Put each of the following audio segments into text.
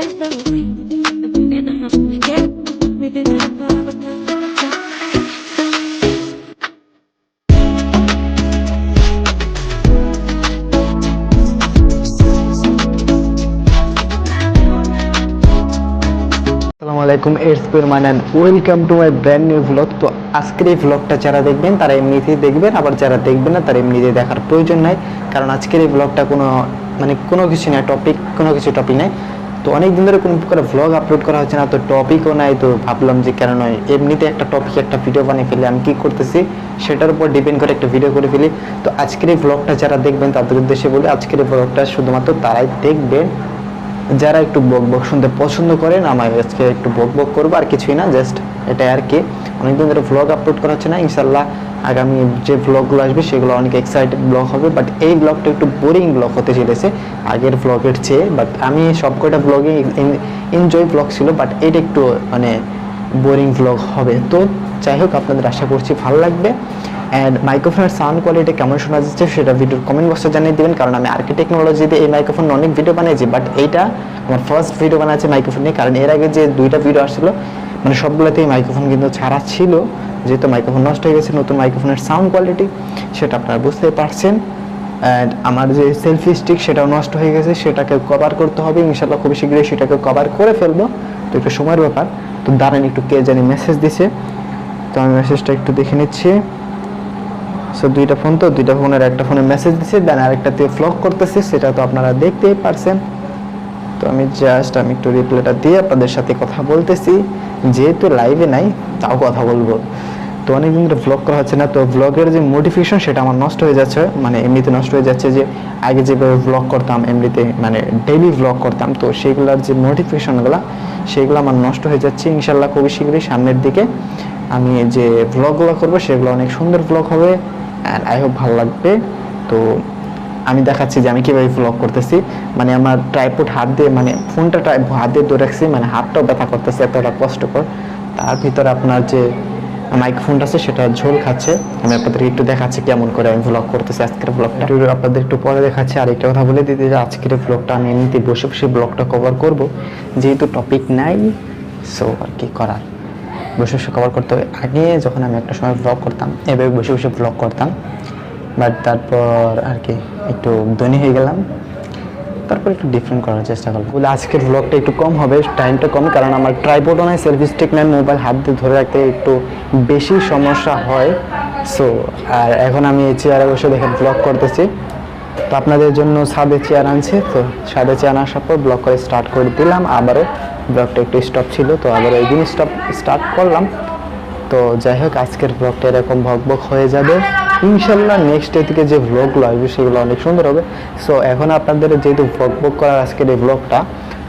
আসসালামু আলাইকুম it's পিরমান and welcome to my brand new vlog তো আজকের এই ভ্লগটা যারা দেখবেন, তারা এমনিতেই দেখবেন, আবার যারা দেখবেন না, তারা এমনিতেই দেখার প্রয়োজন নাই। কারণ আজকের এই ভ্লগটা কোনো মানে কোনো কিছু না টপিক কোনো কিছু টপিক নাই। তো অনেক দিন ধরে কোনো প্রকার ভ্লগ আপলোড করা হচ্ছে না, তো টপিকও নাই, তো ভাবলাম যে কেন নয়? এমনিতে একটা টপিক একটা ভিডিও বানিয়ে ফেলে, আমি কী করতেছি সেটার উপর ডিপেন্ড করে একটা ভিডিও করে ফেলি। তো আজকের এই ভ্লগটা যারা দেখবেন, তাদের উদ্দেশ্যে বলি, আজকের এই ভ্লগটা শুধুমাত্র তারাই দেখবেন। যারা একটু বক বক শুনতে পছন্দ করেন আমার আজকে একটু বক বক করব, আর কিছুই না জাস্ট এটা আর কি। অনেকদিন ধরে ভ্লগ আপলোড করা হচ্ছে না ইনশাল্লাহ আগামী যে ব্লগগুলো আসবে, সেগুলো অনেক এক্সাইটেড ব্লগ হবে বাট এই ব্লগটা একটু বোরিং ব্লগ হতে চলেছে আগের ব্লগের চেয়ে বাট আমি সব কয়টা ব্লগে এনজয় ব্লগ ছিল বাট এটা একটু মানে বোরিং ব্লগ হবে। তো যাই হোক, আপনাদের আশা করছি ভালো লাগবে। অ্যান্ড মাইক্রোফোনের সাউন্ড কোয়ালিটি কেমন শোনা যাচ্ছে, সেটা ভিডিওর কমেন্ট বক্সে জানিয়ে দেবেন, কারণ আমি আর্কি টেকনোলজিতে এই মাইক্রোফোন অনেক ভিডিও বানিয়েছি বাট এইটা আমার ফার্স্ট ভিডিও বানাচ্ছি মাইক্রোফোন নিয়ে, কারণ এর আগে যে দুইটা ভিডিও আসছিল মানে সবগুলোতেই মাইক্রোফোন কিন্তু ছাড়া ছিল, যেহেতু মাইক্রোফোন নষ্ট হয়ে গেছে, নতুন মাইক্রোফোনের সাউন্ড কোয়ালিটি সেটা আপনারা বুঝতে পারছেন। অ্যান্ড আমার যে সেলফি স্টিক সেটাও নষ্ট হয়ে গেছে, সেটাকে কভার করতে হবে ইনশাল্লাহ খুবই শীঘ্রই সেটাকে কভার করে ফেলব। তো একটু সময়ের ব্যাপার। তো দাঁড়ান একটু, কে জানি মেসেজ দিছে। তো আমি মেসেজটা একটু দেখে নিচ্ছি। সো দুইটা ফোন তো, দুইটা ফোনের একটা ফোনে মেসেজ দিচ্ছে দেন আরেকটাতে ফ্লগ করতেছে, সেটা তো আপনারা দেখতেই পারছেন। তো আমি জাস্ট আমি একটু রিপ্লাইটা দিয়ে আপনাদের সাথে কথা বলতেছি। যেহেতু লাইভে নাই, তাও কথা বলব। তো অনেকদিন ধরে ব্লগ করা হচ্ছে না, তো ভ্লগের যে মোটিভেশন সেটা আমার নষ্ট হয়ে যাচ্ছে। মানে এমনিতে নষ্ট হয়ে যাচ্ছে যে, আগে যেভাবে ব্লগ করতাম, এমনিতে মানে ডেইলি ব্লগ করতাম, তো সেইগুলোর যে মোটিভেশনগুলো সেগুলো আমার নষ্ট হয়ে যাচ্ছে। ইনশাল্লাহ খুবই শীঘ্রই সামনের দিকে আমি যে ভ্লগগুলো করব, সেগুলো অনেক সুন্দর ব্লগ হবে। অ্যান্ড আই হোপ ভালো লাগবে। তো আমি দেখাচ্ছি যে আমি কীভাবে ভ্লগ করতেছি। মানে আমার ট্রাইপোড হাত দিয়ে মানে ফোনটা ট্রাইপ হাত দিয়ে ধরে রাখছি মানে হাতটাও ব্যথা করতেছে, এতটা কষ্টকর। তার ভিতরে আপনার যে মাইক্রোফোনটা আছে, সেটা ঝোল খাচ্ছে। আমি আপনাদেরকে একটু দেখাচ্ছি কেমন করে আমি ভ্লগ করতেছি আজকের ব্লগটা আপনাদের একটু পরে দেখাচ্ছি, আর একটা কথা বলে দিতে যে আজকের ব্লগটা আমি এমনিতে বসে বসে ব্লগটা কভার করব। যেহেতু টপিক নাই সো আর কি করার? বসে বসে কভার করতে হবে। আগে যখন আমি একটা সময় ব্লগ করতাম, এভাবে বসে বসে ব্লগ করতাম। বাট তারপর আর কি একটু ধনী হয়ে গেলাম। তারপর একটু ডিফারেন্ট করার চেষ্টা করলাম। বলে আজকের ব্লগটা একটু কম হবে টাইমটা কম, কারণ আমার ট্রাইপোডও নাই সেলফি স্টিক নাই মোবাইল হাত দিয়ে ধরে রাখতে একটু বেশি সমস্যা হয়। সো আর এখন আমি এই চেয়ারে বসে দেখে ব্লগ করতেছি। তো আপনাদের জন্য সাদে চেয়ার আনছে। তো সাদে চেয়ার আসার পর ব্লগ করে স্টার্ট করে দিলাম। আবারও ব্লগটা একটু স্টপ ছিল, তো আবার ওই দিন স্টপ স্টার্ট করলাম। তো যাই হোক, আজকের ব্লগটা এরকম ভক ভক হয়ে যাবে। ইনশাল্লাহ নেক্সট ডে থেকে যে ব্লগগুলো আসবে, সেগুলো অনেক সুন্দর হবে। সো এখন আপনাদের যেহেতু ভক ভক করার আজকের এই ব্লগটা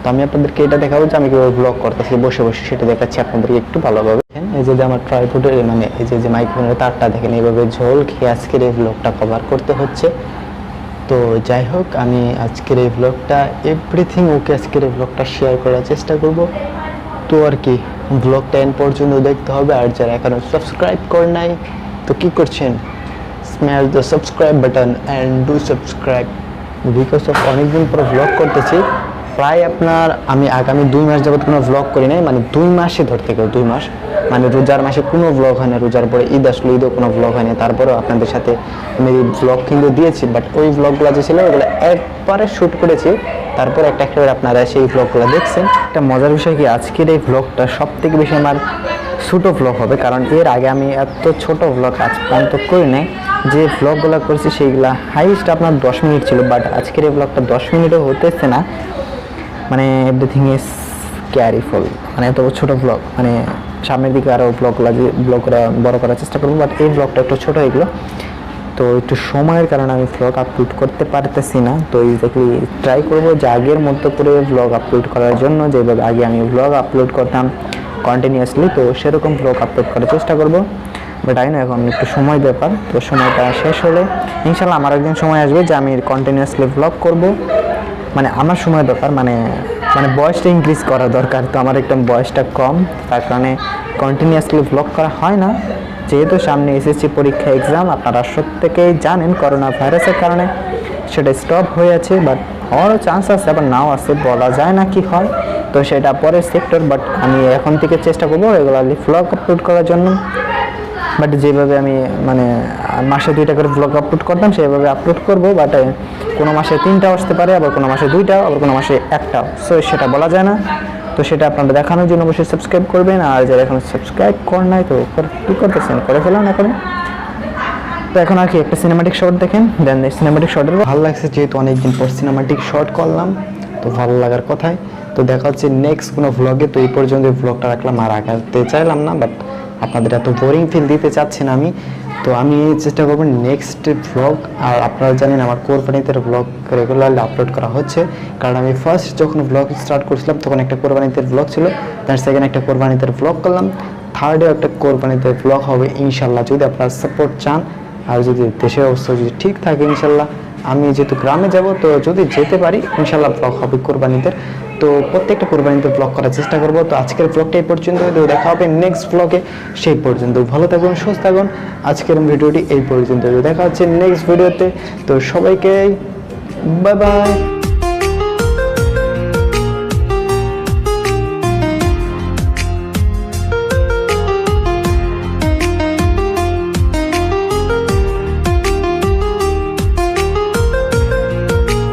তো আমি আপনাদেরকে এটা দেখাবো যে আমি কীভাবে ব্লগ করতেছি। বসে বসে সেটা দেখাচ্ছি আপনাদেরকে একটু ভালোভাবে। এই যে আমার ট্রাইপোডের মানে এই যে যে মাইক্রোফোনের তারটা দেখেন, এইভাবে ঝোল খেয়ে আজকের এই ব্লগটা কভার করতে হচ্ছে। তো যাই হোক, আমি আজকের এই ব্লগটা এভরিথিং ওকে আজকের এই ব্লগটা শেয়ার করার চেষ্টা করব। তো আর কি ব্লগটা এন পর্যন্ত দেখতে হবে। আর যারা এখনও সাবস্ক্রাইব করে নাই, তো কী করছেন? Smash the subscribe button and do subscribe because of অনেকদিন পর ব্লগ করতেছি, প্রায় আপনার আমি আগামী দুই মাস যাবত কোনো ব্লগ করি নাই মানে দুই মাসে ধরতে গেলে, দুই মাস। মানে রোজার মাসে কোনো ব্লগ হয় না, রোজার পরে ঈদ আসলো, ঈদও কোনো ব্লগ হয় না। তারপরেও আপনাদের সাথে আমি ব্লগ কিন্তু দিয়েছি বাট ওই ব্লগগুলো যে ছিল, ওগুলো একবারে শ্যুট করেছি। তারপর একটা একটা করে আপনারা সেই ব্লগগুলো দেখছেন। একটা মজার বিষয় কি, আজকের এই ব্লগটা সব থেকে বেশি আমার ছোটো ভ্লগ হবে, কারণ এর আগে আমি এত ছোট ভ্লগ আজ পর্যন্ত করি নাই যে ভ্লগগুলো করছি সেইগুলো হাইস্ট আপনার দশ মিনিট ছিল বাট আজকের এই ব্লগটা দশ মিনিটও হতেছে না। মানে এভরিথিং ইজ ক্যারিফুল মানে এত ছোটো ব্লগ মানে সামনের দিকে আরও ব্লগগুলো যে ব্লগ করা বড় করার চেষ্টা করব বাট এই ব্লগটা একটু ছোটো হয়ে গেলো তো একটু সময়ের কারণে আমি ব্লগ আপলোড করতে পারতেছি না। তো এক্স্যাক্টলি ট্রাই করব যে আগের মতো করে ব্লগ আপলোড করার জন্য, যেভাবে আগে আমি ব্লগ আপলোড করতাম। কন্টিনিউয়াসলি তো সেরকম ব্লগ আপলোড করার চেষ্টা করব। বাট আই না এখন একটু সময় ব্যাপার, তো সময়টা শেষ হলে ইনশাল্লাহ আমার একদিন সময় আসবে যে আমি কন্টিনিউয়াসলি ব্লগ করব। মানে আমার সময় ব্যাপার মানে মানে বয়সটা ইনক্রিজ করা দরকার, তো আমার একদম বয়সটা কম। তার কারণে কন্টিনিউয়াসলি ব্লগ করা হয় না। যেহেতু সামনে এসএসসি পরীক্ষা এক্সাম আপনারা প্রত্যেকেই জানেন করোনা ভাইরাসের কারণে। সেটা স্টপ হয়ে আছে বাট হওয়ারও চান্স আছে আবার নাও আছে, বলা যায় না কি হয়। তো সেটা পরের সেক্টর বাট আমি এখন থেকে চেষ্টা করব রেগুলারলি ভ্লগ আপলোড করার জন্য। বাট যেভাবে আমি মানে মাসে দুইটা করে ব্লগ আপলোড করতাম, সেভাবে আপলোড করব বাট কোনো মাসে তিনটা আসতে পারে, আবার কোনো মাসে দুইটা আবার কোনো মাসে একটা সো সেটা বলা যায় না। তো সেটা আপনারা দেখানোর জন্য অবশ্যই সাবস্ক্রাইব করবেন, আর যারা এখন সাবস্ক্রাইব করেন নাই, তো কর- কি করতেছেন, করে ফেলান এখন। তো এখন আর কি, একটা সিনেমাটিক শট দেখেন দেন সিনেমাটিক শটের ভালো লাগছে যেহেতু অনেকদিন পর সিনেমাটিক শট করলাম, তো ভালো লাগার কথাই। তো দেখা হচ্ছে নেক্সট কোনো ভ্লগে তো এই পর্যন্ত ভ্লগটা রাখলাম। আর আগাতে চাইলাম না বাট আপনাদের এত বোরিং ফিল দিতে চাচ্ছি না আমি। তো আমি চেষ্টা করব নেক্সট ভ্লগ আর আপনারা জানেন আমার কোরবানিতে ভ্লগ রেগুলারলি আপলোড করা হচ্ছে। কারণ আমি ফার্স্ট যখন ভ্লগ স্টার্ট করছিলাম, তখন একটা কোরবানিতে ভ্লগ ছিল। তার সেকেন্ড একটা কোরবানিতে ভ্লগ করলাম। থার্ডে একটা কোরবানিতে ভ্লগ হবে ইনশাল্লাহ যদি আপনারা সাপোর্ট চান, আর যদি দেশের অবস্থা যদি ঠিক থাকে ইনশাল্লাহ আমি যেহেতু গ্রামে যাব, তো যদি যেতে পারি ইনশাল্লাহ ব্লগ হবে কোরবানিদের তো প্রত্যেকটা কোরবানিতে ব্লগ করার চেষ্টা করব। তো আজকের ব্লগটা এই পর্যন্ত দেখা হবে নেক্সট ব্লগে সেই পর্যন্ত ভালো থাকুন, সুস্থ থাকুন। আজকের ভিডিওটি এই পর্যন্ত দেখা হচ্ছে নেক্সট ভিডিওতে তো সবাইকে বাই বাই